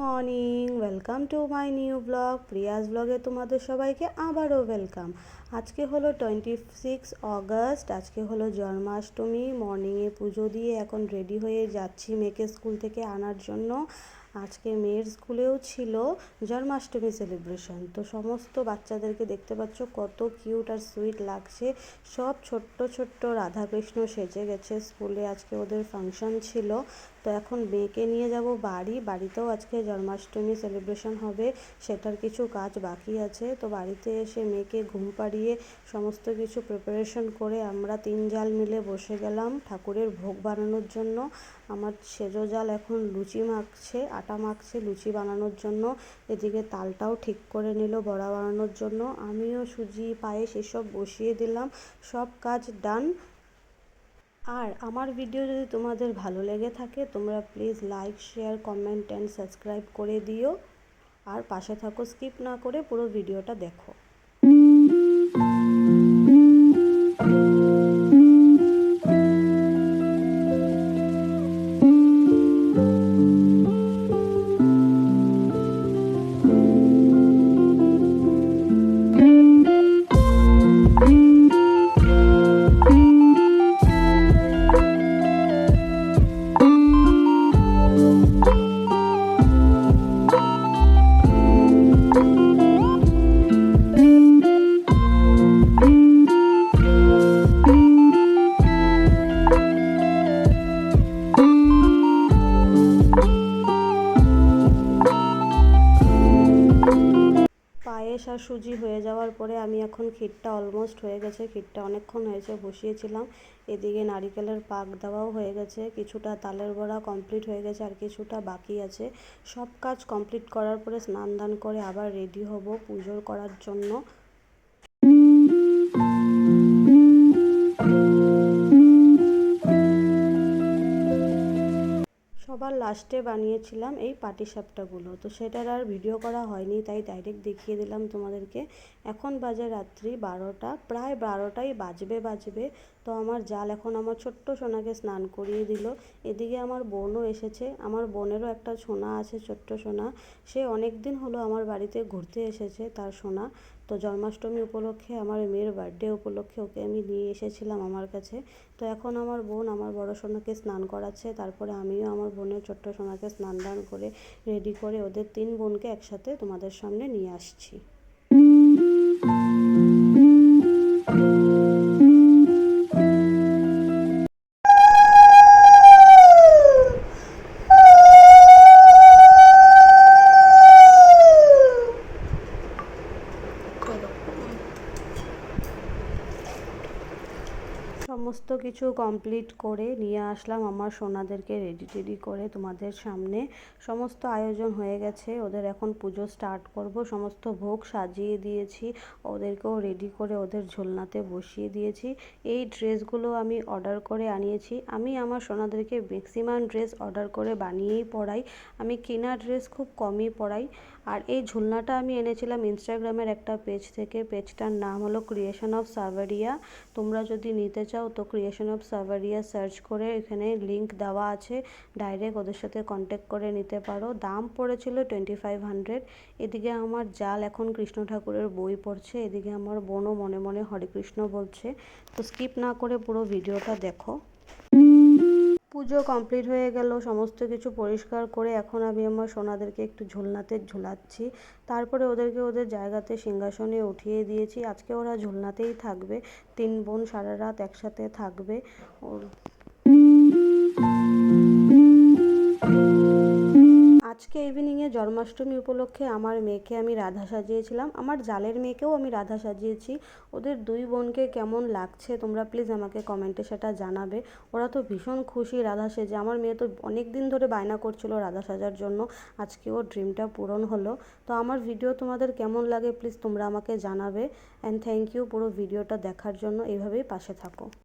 Morning welcome to my new blog Prius ব্লগে তোমাদের সবাইকে আবারও ওয়েলকাম আজকে হলো টোয়েন্টি সিক্স অগস্ট আজকে হলো জন্মাষ্টমী মর্নিংয়ে পুজো দিয়ে এখন রেডি হয়ে যাচ্ছি মেয়েকে স্কুল থেকে আনার জন্য। আজকে মেয়ের স্কুলেও ছিল জন্মাষ্টমী সেলিব্রেশন তো সমস্ত বাচ্চাদেরকে দেখতে পাচ্ছ কত কিউট আর সুইট লাগছে। সব ছোট্ট ছোট্ট রাধাকৃষ্ণ সেজে গেছে স্কুলে আজকে ওদের ফাংশন ছিল। তো এখন মেয়েকে নিয়ে যাব বাড়ি। বাড়িতেও আজকে জন্মাষ্টমী সেলিব্রেশন হবে, সেটার কিছু কাজ বাকি আছে। তো বাড়িতে এসে মেয়েকে ঘুম পাড়িয়ে সমস্ত কিছু প্রিপারেশন করে আমরা তিন জাল মিলে বসে গেলাম ঠাকুরের ভোগ বানানোর জন্য। আমার সেজো জাল এখন লুচি মাখছে, আটা মাখছে লুচি বানানোর জন্য। এদিকে তালটাও ঠিক করে নিল বড়া বানানোর জন্য। আমিও সুজি, পায়েস এসব বসিয়ে দিলাম। সব কাজ ডান আর আমার ভিডিও যদি তোমাদের ভালো লেগে থাকে, তোমরা please like share comment and subscribe করে দিও। আর পাশে থাকো স্কিপ না করে পুরো ভিডিওটা দেখো। পায়েস আর সুজি হয়ে যাওয়ার পরে আমি এখন ক্ষীরটা অলমোস্ট হয়ে গেছে, ক্ষীরটা অনেকক্ষণ হয়েছে, বসিয়েছিলাম। এদিকে নারিকেলের পাক দেওয়াও হয়ে গেছে, কিছুটা তালের বড়া কমপ্লিট হয়ে গেছে আর কিছুটা বাকি আছে। সব কাজ কমপ্লিট করার পরে স্নান দান করে আবার রেডি হব পুজোর করার জন্য। সবার লাস্টে বানিয়েছিলাম এই পাটিসাপটাগুলো। তো সেটার আর ভিডিও করা হয়নি, তাই ডাইরেক্ট দেখিয়ে দিলাম তোমাদেরকে। এখন বাজে রাত্রি বারোটা, প্রায় বারোটাই বাজবে বাজবে। তো আমার জাল এখন আমার ছোট্ট সোনাকে স্নান করিয়ে দিল। এদিকে আমার বোনও এসেছে। আমার বোনেরও একটা সোনা আছে, ছোট্ট সোনা। সে অনেক দিন হলো আমার বাড়িতে ঘুরতে এসেছে তার সোনা। তো জন্মাষ্টমী উপলক্ষে, আমার মেয়ের বার্থডে উপলক্ষে ওকে আমি নিয়ে এসেছিলাম আমার কাছে। তো এখন আমার বোন আমার বড় সোনাকে স্নান করাচ্ছে। তারপরে আমিও আমার বোনের ছোট্ট সোনাকে স্নান দান করে, রেডি করে ওদের তিন বোনকে একসাথে তোমাদের সামনে নিয়ে আসছি। সমস্ত কিছু কমপ্লিট করে নিয়ে আসলাম। আমার সোনাদেরকে রেডি টেডি করে তোমাদের সামনে। সমস্ত আয়োজন হয়ে গেছে। ওদের এখন পুজো স্টার্ট করব। সমস্ত ভোগ সাজিয়ে দিয়েছি। ওদেরকেও রেডি করে ওদের ঝোলনাতে বসিয়ে দিয়েছি। এই ড্রেসগুলো আমি অর্ডার করে আনিয়েছি। আমি আমার সোনাদেরকে ম্যাক্সিমাম ড্রেস অর্ডার করে বানিয়েই পরাই আমি কেনা ড্রেস খুব কমই পরাই আর এই ঝুলনাটা আমি এনেছিলাম ইনস্টাগ্রামের একটা পেজ থেকে। পেজটার নাম হলো ক্রিয়েশন অফ সাভারিয়া তোমরা যদি নিতে চাও তো ক্রিয়েশন অফ সাভারিয়া সার্চ করে এখানে লিঙ্ক দেওয়া আছে। ডাইরেক্ট ওদের সাথে কন্ট্যাক্ট করে নিতে পারো। দাম পড়েছিল টোয়েন্টি ফাইভ হান্ড্রেড এদিকে আমার জাল এখন কৃষ্ণ ঠাকুরের বই পড়ছে। এদিকে আমার বোনও মনে মনে হরে কৃষ্ণ বলছে। তো স্কিপ না করে পুরো ভিডিওটা দেখো। পুজো কমপ্লিট হয়ে গেল, সমস্ত কিছু পরিষ্কার করে এখন আমি আমার সোনাদেরকে একটু ঝুলনাতে ঝুলাচ্ছি। তারপরে ওদেরকে ওদের জায়গাতে সিংহাসনে উঠিয়ে দিয়েছি। আজকে ওরা ঝুলনাতেই থাকবে, তিন বোন সারা রাত একসাথে থাকবে। আজকে ইভিনিংয়ে জন্মাষ্টমী উপলক্ষে আমার মেয়েকে আমি রাধা সাজিয়েছিলাম। আমার জালের মেয়েকেও আমি রাধা সাজিয়েছি। ওদের দুই বোনকে কেমন লাগছে তোমরা প্লিজ আমাকে কমেন্টে সেটা জানাবে। ওরা তো ভীষণ খুশি রাধা সেজে। আমার মেয়ে তো অনেক দিন ধরে বায়না করছিল রাধা সাজার জন্য। আজকে ওর ড্রিমটা পূরণ হলো। তো আমার ভিডিও তোমাদের কেমন লাগে প্লিজ তোমরা আমাকে জানাবে। অ্যান্ড থ্যাংক ইউ পুরো ভিডিওটা দেখার জন্য। এইভাবেই পাশে থাকো।